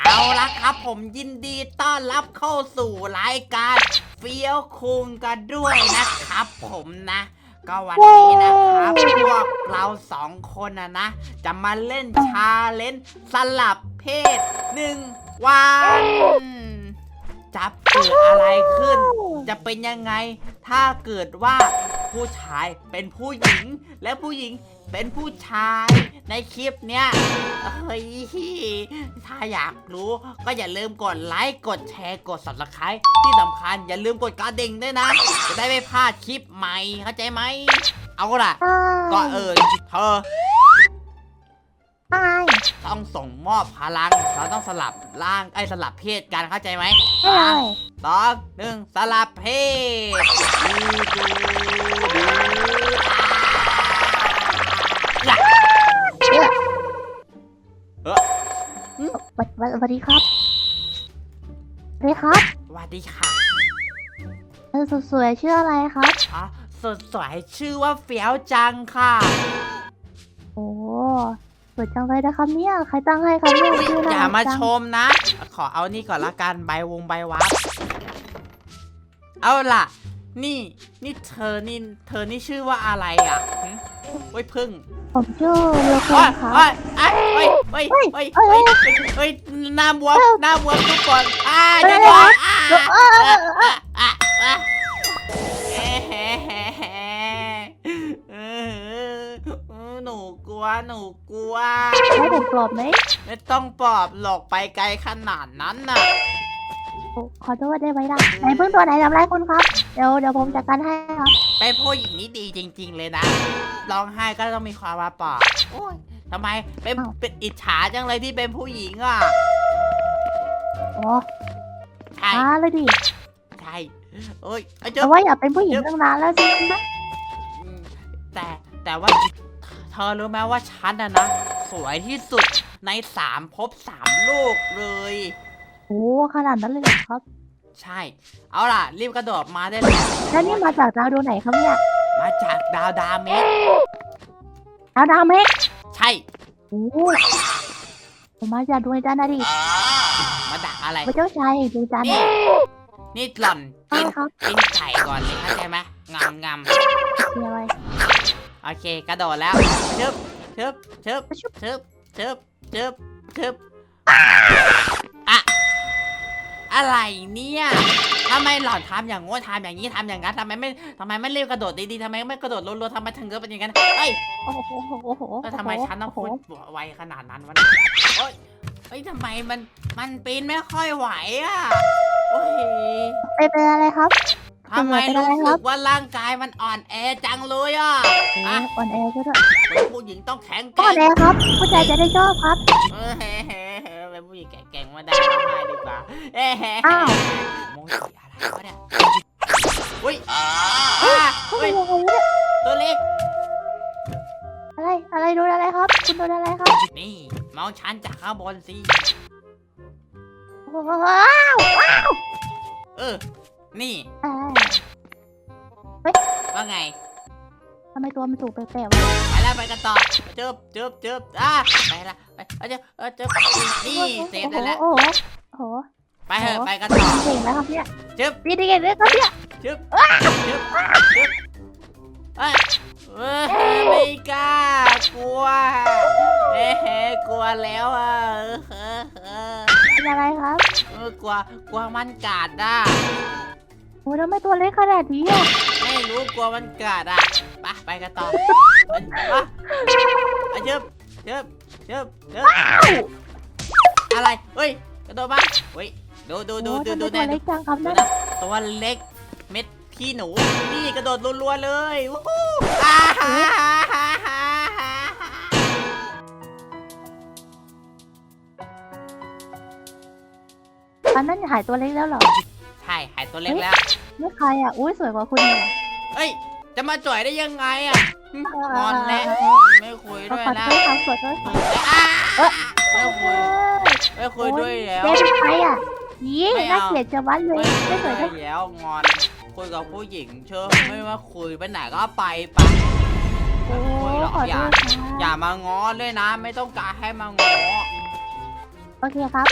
เอาละครับผมยินดีต้อนรับเข้าสู่รายการเฟี้ยวคุงกันด้วยนะครับผมนะ ก็วันนี้นะครับพวกเราสองคนนะนะ จะมาเล่นชาเลนจ์สลับเพศหนึ่งวันจะเกิดอะไรขึ้น จะเป็นยังไง ถ้าเกิดว่าผู้ชายเป็นผู้หญิงและผู้หญิง เป็นผู้ชายในคลิปเนี้ยเฮ้ยถ้าอยากรู้ก็อย่าลืมกดไลค์กดแชร์กด subscribe ที่สำคัญอย่าลืมกดกระดิ่งด้วยนะ จะได้ไม่พลาดคลิปใหม่เข้าใจไหม เอาล่ะ ก็เออเธอต้องส่งมอบพลังเราต้องสลับร่างไอ้สลับเพศกันเข้าใจไหมสองหนึ่งสลับเพศดูดูดู วัสดีสวัสดีครับสวัสดีครับสวัสดีค่ะเออสวยๆชื่ออะไรครับ อ๋อสดสวยชื่อว่าเฟี้ยวจังค่ะ โอ้สวยจังเลยนะครับเนี่ยใครตั้งให้ครับเนี่ยอุ๊ยชื่ออย่าน่รักมาจังชมนะ ขอเอานี่ก่อนละกันใบวงใบวับเอาล่ะ นี่ นี่เธอนี่เธอนี่ชื่อว่าอะไรอะหึเว้ยพึ่งผมชื่อโลโก้โอ้ยครับโอ้ยเอ้ยเฮ้ยเฮ้ย เฮ้ยเอ้เฮ้ยยเอ้ย เฮ้ย เฮ้ยหน้าบวมหน้าบวมทุกคนอ่าเอ้จะยโดนอ่าเอ้ยเอ้ยอะอะอะเอ๊ะเฮ้เฮ้เฮ้เออหนูกลัว หนูกลัวให้ผมปลอบไหมไม่ต้องปลอบหลอกไปไกลขนาดนั้นน่ะโอ้ขอโทษได้ไหมล่ะไหนเพิ่งตัวไหนทำร้ายคุณครับ เดี๋ยวเดี๋ยวผมจัดการให้ครับเป็นผู้หญิงนี่ดีจริง ๆ เลยนะ ร้องไห้ก็ต้องมีความมาปลอบโอ้ย ทำไมเป็นอ้าว เป็นอิจฉาจังเลยที่เป็นผู้หญิงอะโอ้ใช่ช้าเลยดิใช่โอ้ยไอ้เจ้า แต่ว่าอยากเป็นผู้หญิงตั้งนานแล้วจริงไหมอืมแต่แต่ว่าเธอรู้ไหมว่าฉันนะนะ สวยที่สุดในสามภพสามโลกเลย โอ้ขนาดนั้นเลยเหรอครับ ใช่ เอาล่ะ รีบกระโดดมาได้เลยแล้วนี่มาจากดาวดวงไหนครับเนี่ยมาจากดาวดาเมสดาวดาวเมกใช่โอ้ผมมาจากดวงจันทร์นะดิมาดักอะไร พระเจ้าชายดวงจันทร์นี่ นี่หล่อนใช่กินครับกินไก่ก่อนเลยเข้าใจไหมงำงมีอะไรำโอเค กระโดดแล้วชึบชึบชึบชุบชึบชึบชึบชึบ อะอะไรเนี่ยทำไมหล่อนทำอย่างงู้นทำอย่างนี้ทำอย่างนั้นทำไมไม่ทำไมไม่เรีบกระโดดดีๆทำไมไม่กระโดดรัวๆทำไมถึงเกิดเป็นอย่างนั้นเอ้ยโอ้โหโอ้โหแล้วทำไมฉันต้องโอ้พูโหดไวขนาดนั้นวะเนี่ยโอ๊ยเฮ้ยทำไมมันมันปีนไม่ค่อยไหวอะโอ้ยเป็นเป็นอะไรครับ ทำไมเป็นอะไรรู้ครัสึบกว่าร่างกายมันอ่อนแอจังเลยอะโอ้อะอ่อนแอก็ได้เป็นผู้หญิงต้องแข็งแกอ่อร่นงแอครับ ผู้ชายจะได้ชอบครับเออเฮ้ แข็งแกร่งไมาได้ร้องไห้ดีกว่าเอ้เฮ้อ้าวโมจิอะไรวะเนี่ยอุ้ยเฮ้อะยเฮ้ยยังไงเนี่ยตัวเล็ก อะไร อะไรโดนอะไรครับ คุณโดนอะไรครับนี่มองฉันจากข้างบนสิ ว้าวเออ นี่ อ่าว่าไง ทำไมตัวมันสูงแปลกๆวะไปแล้วไปกันต่อเจิบเจิบเจิบอะไปละไปเอาเจิบเออเจิบนี่เสร็จได้แล้วโอ้โหโอ้โหไปเถอะโอ้ไปกันต่อเก่งแล้วครับเนี่ยเจิบดีดีเก่งเลยครับเนี่ยเจิบเจิบเจิบเอ้ยเอ้ยไม่กล้ากลัวเอ๊ะกลัวแล้วอะเออเออเป็นอะไรครับเออกลัวกลัวมันกัดอะโอ้ทำไมตัวเล็กขนาดนี้อะไม่ รู้กลัวมันกัดอะไปไปกันต่อไปไปเจิบเจิบเจิบเจิบอะไรเฮ้ยกระโดดมาเฮ้ยดูดูดูโอ้ดูทำไมดูตัวแน่เล็กจังครับดูเนี่ยนะตัวเล็กเม็ดขี้หนูนี่กระโดดรัวๆเลยวู้ฮู้อ่าฮ่าฮ่าฮ่าฮ่าฮ่าอันนั้นหายตัวเล็กแล้วเหรอ ใช่ หายตัวเล็กแล้ว ไม่ใครอะ อุ้ยสวยกว่าคุณเนี่ย เฮ้ย จะมาจ่อยได้ยังไงอะหึงอนแล้วไม่คุยขอด้วยโทษนะครับขอโทษครับอ่าเอ้ยไม่คุยไม่คุยด้วยแล้ว เจ๊เป็นใครอะยี่ไม่เอาน่าเกลียดจะวัดเลยไม่ไม่คุสวยยได้แล้วงอน คุยกับผู้หญิงเชื่อไม่ว่าคุยไปไหนก็ไปไปโอ้ไม่คุยหรอกขออโทย่าษครับอย่ามาง้อเลยนะ ไม่ต้องการให้มาง้อโอเคครับ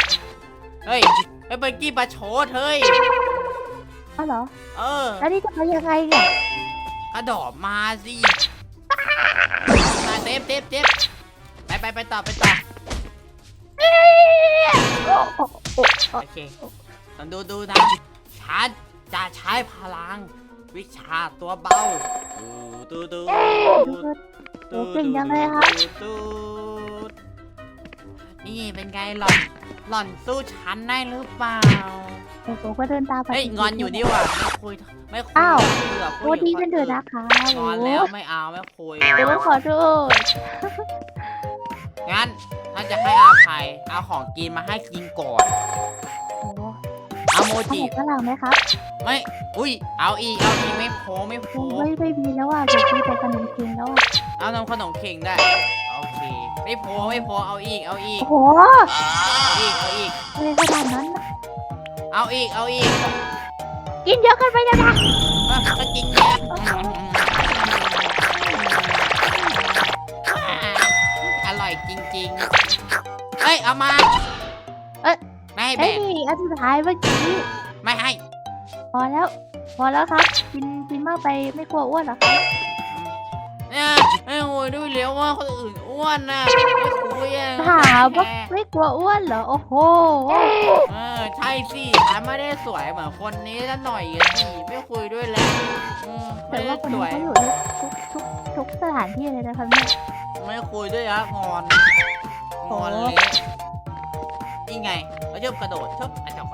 เฮ้ยไปเบอร์กี้ประโชดเฮ้ย เอาเหรอ เออ แล้วนี่จะไปยังไงเนี่ย กระโดดมาสิมาเต็มเต็มเต็มไปไปไปต่อไปต่อโอเคตองดูดูนะฉันจะใช้พลัง วิชาตัวเบาดูดูโอ้เก่งจังเลยครับดูนี่เป็นไงหล่อ หล่อนสู้ฉันได้หรือเปล่า โอ้โหก็เดินตามไปเฮ้ยงอนอยู่นี่ว่ะไม่คุยไม่คุยอ้าว เบื่อโอ้ผู้หญิดีงกันเดืออื่นะคะงอนแล้วไม่เอาไม่คุย โอ้ขอโทษ งั้นถ้าจะให้อาภัยเอาของกินมาให้กินก่อนโอ้เอาโมขนจิมฝรั่งไหมครับไม่ อุ้ย เอาอีก เอาอีกไม่โพไม่โพโอ้ยไม่มีแล้วอะเดี๋ยวพี่ไปขนมจีนแล้วอะ เอานมขนมเข่งได้ โอเค ไม่โพไม่โพเอาอีกเอาอีกโอ้โหเอาอีกเอาอีก อะไรขนาดนั้นน่ะเอาอีกเอาอีกกินเยอะเกินไปแล้วนะอะก็กินเยอะอร่อยจริงๆเฮ้ยเอามาไม่ให้แบเอ้ยกนี่อันสุดท้ายเมื่อกี้ไม่ให้ พอแล้ว พอแล้วครับ กินกินมากไปไม่กลัวอ้วนเหรอครับ เนี่ยไอ้โอ้ยดูเลียวว่าคนอื่นอ้วนนะไม่คุยอะถามว่าไม่กลัวอ้วนเหรอ โอ้โห เออใช่สิฉันไม่ได้สวยเหมือนคนนี้ซะหน่อยอะสิไม่คุยด้วยแล้วอืมแต่ไม่ได้ว่าคนสนี้วย เขาอยู่ทุกทุกทุกสถานที่เลยนะครับเนี่ยไม่คุยด้วยอะงอน งอนเละนี่ไงเอาเชิบกระโดดเชิบเอาเชิบ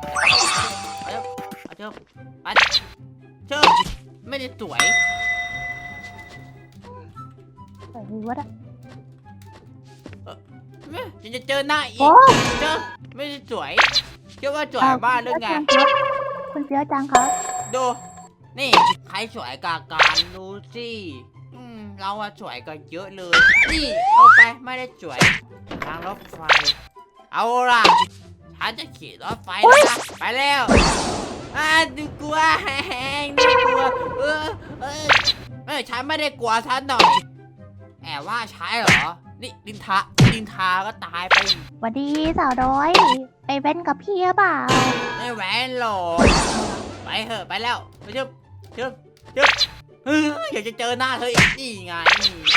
เอาเชิบเอาเชิบอาเชิบไม่ได้สวย ว่าอะเนี่ยยังจะเจอหน้าอีกเจอไม่สวยเชื่อว่าสวยบ้านหรือไงคุณเฟี้ยวจังครับดู นี่ ใครสวยกากันดูสิเราอะสวยกว่าเยอะเลย นี่ลงไปไม่ได้สวยทางรถไฟ เอาล่ะฉันจะขี่รถไฟนะไปแล้วอ่าดูกลัวแหงดูกลัวเออเออเออฉันไม่ได้กลัวฉันหน่อย ว่าใช่เหรอ นี่ดินทาดินทาก็ตายไปสวัสดีสาวน้อย ไปเว้นกับพี่หรือเปล่าไม่แหวนหรอกไปเถอะไปแล้วไปเชิบเชิบเชิบเฮ้ยอยากจะเจอหน้าเธออีกนี่ไง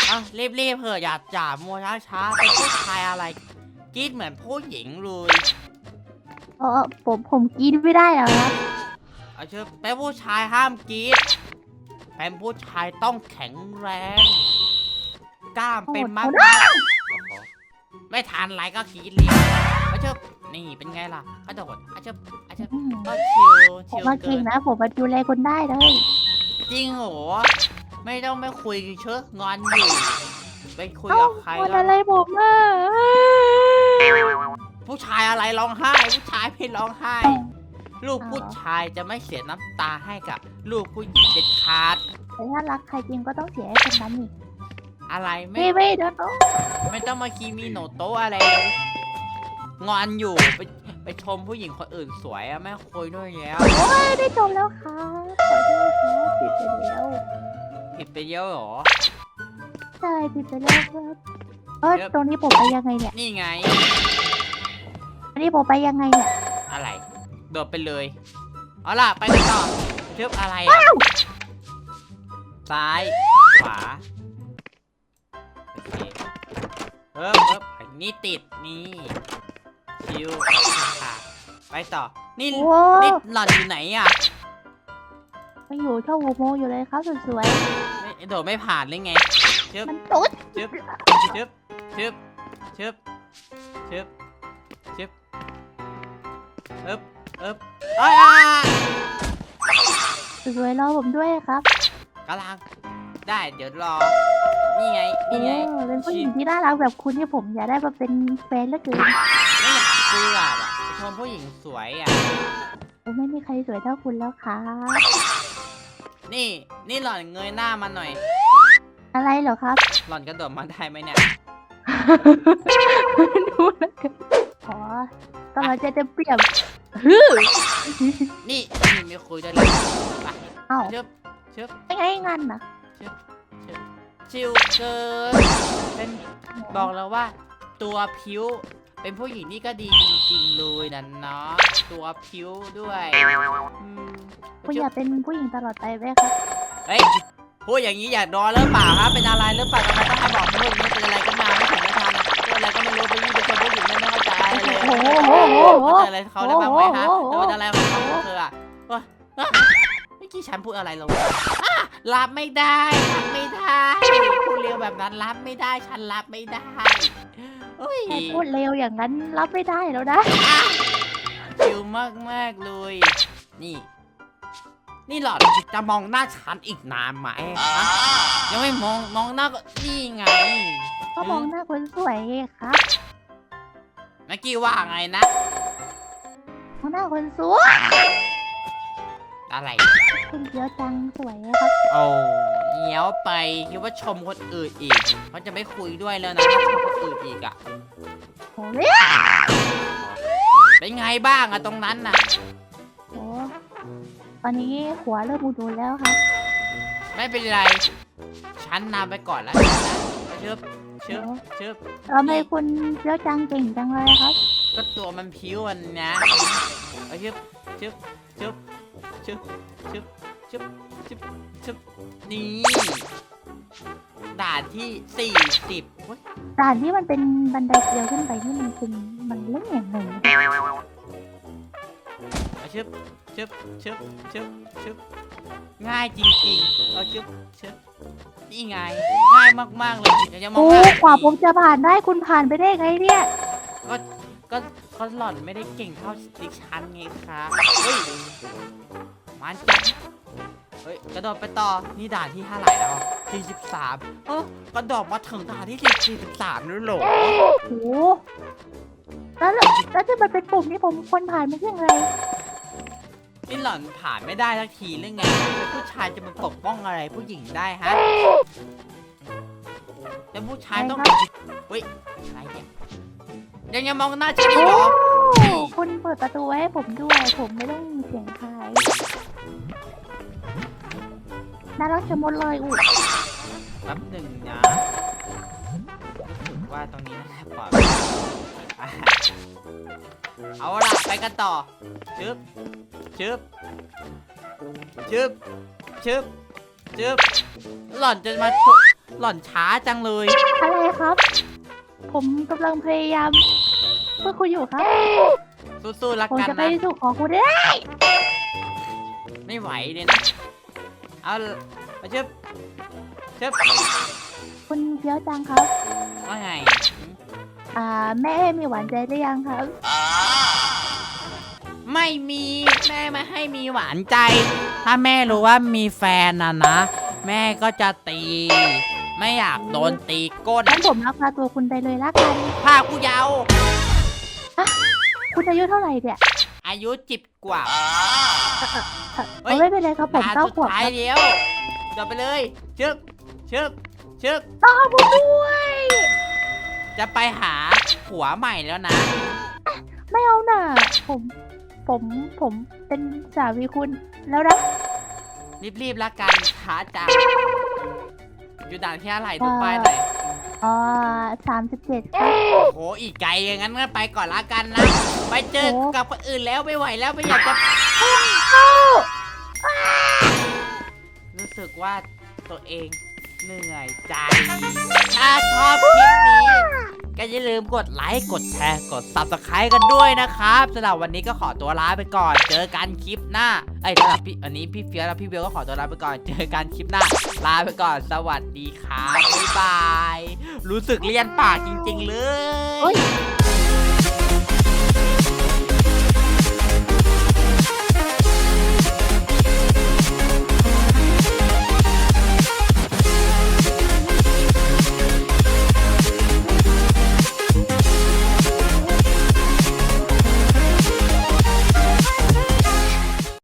อะรีบๆเถอะอย่าจ่ามัวช้าช้าๆเป็นผู้ชายอะไรกรีดเหมือนผู้หญิงเลยเออผมผมกินไม่ได้เหรอครับเอาเชิบเป็นผู้ชายห้ามกรีดเป็นผู้ชายต้องแข็งแรง กล้ามเป็นมัดโอ้โหโอ้โหไม่ทานอะไรก็กรีดเลยเอาเชิบนี่เป็นไงล่ะกระโดดเอาเชิบเอาเชิบอืมก็ชิวผชิมวมาเกิเก่งนนะ ผมมาดูแลคนได้เลย จริงเหรอไม่ต้องไม่คุยเชอะงอนอยู่ไปคุยเอ้ากับใครคนแล้วอะไรผมอะผู้ชายอะไรร้องไห้ ผู้ชายไม่ร้องไห้ ลูกผู้ชายจะไม่เสียน้ำตาให้กับ ลูกผู้หญิงเด็ดขาด แต่ถ้ารักใครจริงก็ต้องเสียให้คนนั้นนี่ อะไรไม่ไม่ไม่เดี๋ยวต้องไม่ต้องมาคีมีโนโตะอะไรเลยงอนอยู่ไปไปชมผู้หญิงคนอื่นสวยอะไม่คุยด้วยแล้วโอ้ยได้จบแล้วค่ะขอโทษครับผิดไปแล้วผิดไปเยอะเหรอ ใช่ผิดไปแล้วครับเออเดี๋ยว ตรงนี้ผมไปยังไงเนี่ยนี่ไงอันนี้ผมไปยังไงเนี่ยอะไร โดดไปเลยเอาล่ะไปกันต่อเชือบอะไรอะซ้าย ขวา เอิบเอิบนี่ติดนี่ชิวค่ะไปต่อ นี่โอ้ นี่หล่อนอยู่ไหนอะไปอยู่ช่องโมโมอยู่เลยครับสวยไม่โดดไม่ผ่านเลยไงชึบๆมันตุ๊ดชึบชึบชึบชึบชึบชึบเอิบเอิบเอ้ยอะสวยๆรอผมด้วยครับกำลัง ได้เดี๋ยวรอ นี่ไงโอ้นี่ไงเป็นผู้หญิงที่น่ารักแบบคุณที่ผมอยากได้มาเป็นแฟนเหลือเกินไม่อยากเชื่ออะไปชมผู้หญิงสวยอะผมไม่มีใครสวยเท่าคุณแล้วครับนี่ นี่หล่อนเงยหน้ามาหน่อย อะไรเหรอครับ หล่อนกระโดดมาได้ไหมเนี่ย ดูแล้วกันอ๋อกำลังจะจะเปรียบฮึนี่นี่ไม่คุยด้วยเลยไปเอ้าชึบชึบไม่ไงงันนะชิ วเกินเป็นบอกแล้วว่า ตัวผิว เป็นผู้หญิงนี่ก็ดีจริงๆเลยนะเนาะตัวผิวด้วยอืมคุณอยากเป็นผู้หญิงตลอดไปไหมครับเฮ้ยพูดอย่างนี้อยากนอนหรือเปล่าครับเป็นอะไรหรือเปล่าทำไมต้องมาบอกเรื่องนี้เป็นอะไรกันมาไม่ถึงไม่ทันอะพูดอะไรก็ไม่รู้ไปยิ่งเป็นคนผู้หญิงไม่เข้าใจเลยโอ้โหโอ้โหโอ้โหเข้าใจอะไรเขาได้บ้างไหมฮะโอ้โหโดนอะไรมาเขาเธออะวะวะเมื่อกี้ฉันพูดอะไรลงไปอะ รับไม่ได้รับไม่ได้พูดเร็วแบบนั้นรับไม่ได้ฉันรับไม่ได้เฮ้ยแค่พูดเร็วอย่างนั้นรับไม่ได้แล้วนะ ชิวมากมากๆเลย นี่ นี่หล่อนจะมองหน้าฉันอีกนานไหมฮะยังไม่มองมองหน้าก็นี่ไงก็มองหน้าคนสวยไงครับเมื่อกี้ว่าไงนะมองหน้าคนสวย อะไรคุณเกียวจังสวยครับโอ้เหี้ยวไปคิดว่าชมคนอื่นอีกเขาจะไม่คุยด้วยแล้วนะถ้าชมคนอื่นอีกอะโอ้ยเป็นไงบ้างอะตรงนั้นน่ะโอ้ตอนนี้หัวเริ่มอุดๆแล้วครับ ไม่เป็นไร ฉันนำไปก่อนแล้วกันนะเชิบเชิบเชิบทำไมคุณเกียวจังเก่งจังเลยครับ ก็ตัวมันผิวอันนะเอาชึบชึบชึบ ชึบชึบชึบชึบชึบนี่ด่านที่สี่สิบเว้ยด่านที่มันเป็นบันไดเดียวขึ้นไปนี่มันเป็นมันเล่นอย่างไงเอาชึบชึบชึบชึบชึบง่ายจริงๆเอาชึบชึบนี่ไงง่ายมากๆเลยอยากจะมองโอ้ว่ากว่าผมจะผ่านได้คุณผ่านไปได้ไงเนี่ยก็ก็ก็หล่อนไม่ได้เก่งเท่าดิฉันไงครับเฮ้ย มันจัดเฮ้ยกระโดดไปต่อ นี่ด่านที่เท่าไหร่แล้ว43เออกระโดดมาถึงด่านที่43แล้วเหรอโอ้โหแล้วแล้วที่มันเป็นปุ่มนี่ผมคนผ่านไม่ใช่ไงนี่หล่อนผ่านไม่ได้สักทีหรือไงแล้วผู้ชายจะมาปกป้องอะไรผู้หญิงได้ฮะแล้วผู้ชายต้องอะไรครับเฮ้ยอะไรเนี่ยยังยังมองหน้าฉันอีกเหรอโอ้คุณเปิดประตูไว้ให้ผมด้วย ผมไม่ต้องมีเสียงใคร น่ารักชะมดเลยอุ้ยแป๊บหนึ่งนะรู้สึกว่าตรงนี้น่าจะปลอดภัยอะเอาล่ะไปกันต่อ ชึบ ชึบ ชึบ ชึบ ชึบ หล่อนจะมาถูหล่อนช้าจังเลย อะไรครับ ผมกำลังพยายามเพื่อคุณอยู่ครับ สู้ๆละผมกันจะไปนะ สู่ขอคุณได้ ไม่ไหวเลยนะ เอาล่ะมาชึบชึบคุณเฟี้ยวจังครับ ว่าไง อ่า แม่มีหวานใจหรือยังครับ ไม่มีแม่ไม่ให้มีหวานใจ ถ้าแม่รู้ว่ามีแฟนนะนะ แม่ก็จะตี ไม่อยากโดนตีก้นงั้นผมรับพาตัวคุณไปเลยละกันภาคผู้เยาว์คุณอายุเท่าไหร่เนี่ย อายุจิบกว่า เฮ้เอยอไม่เป็นไรครับผมด่านเก้าสุดขวบท้ายครับเดียวเดี๋ยวไปเลยชึบชึบชึบต้อนผมด้วย จะไปหาผัวใหม่แล้วนะ ไม่เอาน่ะผมผมผมเป็นสามีคุณแล้วนะรีบๆละกันช้าจังอยู่ด่านที่อะไรดูป้ายหน่อยอ๋อสามสิบเจ็ดครับโหอีกไกลอย่างนั้นก็ไปก่อนละกันนะ ไปเจอโอ้กับคนอื่นแล้วไม่ไหวแล้วไม่อยากจะ รู้สึกว่าตัวเองเหนื่อยใจ ถ้าชอบคลิปนี้ก็อย่าลืมกดไลค์ กดแชร์ กด subscribe กันด้วยนะครับสำหรับวันนี้ก็ขอตัวลาไปก่อน เจอกันคลิปหน้าไอ้ยสำหรับพี่อันนี้พี่เฟียสและพี่เบลก็ขอตัวลาไปก่อน เจอกันคลิปหน้า ลาไปก่อน สวัสดีครับบ๊ายบาย รู้สึกเลี่ยนปากจริง ๆ เลยย